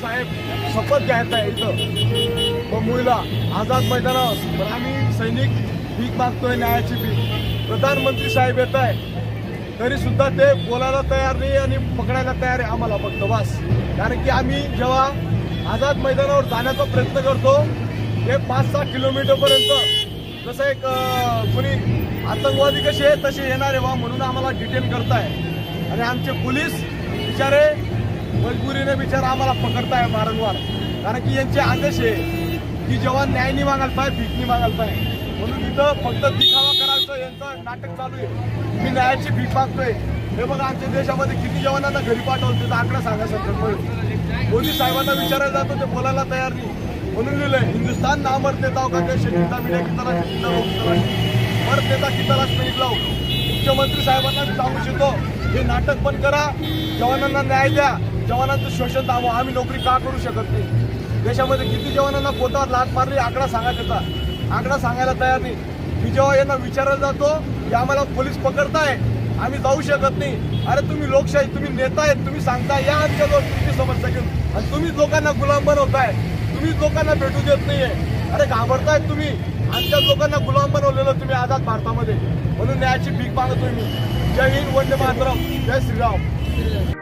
साहेब शपथ घ्यायचा आहे इथं. मुंबईला आझाद मैदानावर पण आम्ही सैनिक भीक मागतोय न्यायाची भीक. प्रधानमंत्री साहेब येत आहे तरी सुद्धा ते बोलायला तयार नाही आणि पकडायला तयार आहे आम्हाला फक्त वास कारण की आम्ही जेव्हा आझाद मैदानावर जाण्याचा प्रयत्न करतो ते पाच सहा किलोमीटर पर्यंत जसं एक कोणी आतंकवादी कसे आहे तसे येणार आहे बा म्हणून आम्हाला डिटेन करताय. आणि आमचे पोलीस बिचारे मजबुरीने बिचारा आम्हाला पकडताय वारंवार. कारण की यांचे आदेश आहे की जेव्हा न्याय नाही मागायला पाहिजे भीक नाही मागायला पाहिजे. म्हणून इथं फक्त दिखावा करायचं यांचं नाटक चालू आहे. मी न्यायाची भीक मागतोय. हे बघा आमच्या देशामध्ये किती जवानांना घरी पाठवलं त्याचा आकडा सांगा सर मोदी साहेबांना विचारायला जातो ते बोलायला तयार नाही. म्हणून लिहिलंय हिंदुस्तान नामर देता हो का देश जिंदा मिळ्या की तलाश जिंदा हो की तलाश मर देता की लावू. मुख्यमंत्री साहेबांना मी सांगू इच्छितो हे नाटक पण करा. जवानांना न्याय द्या. जवानांचं शोषण थांबवा आम्ही नोकरी का करू शकत नाही? देशामध्ये किती जवानांना पोतात लाट मारली आकडा सांगा त्याचा. आकडा सांगायला तयार नाही. मी जेव्हा यांना विचारला जातो की आम्हाला पोलीस पकडताय आम्ही जाऊ शकत नाही. अरे तुम्ही लोकशाही तुम्ही नेता आहेत तुम्ही सांगताय या आमच्याजवळ तुमची समस्या घेऊन. आणि तुम्हीच लोकांना गुलाम बनवताय. तुम्हीच लोकांना भेटू देत नाहीये. अरे घाबरताय तुम्ही. आमच्या लोकांना गुलाम बनवलेलं तुम्ही आझाद भारतामध्ये. म्हणून न्यायाची भीक मागतोय मी. जय हिंद वंदे मातरम. जय श्रीराम.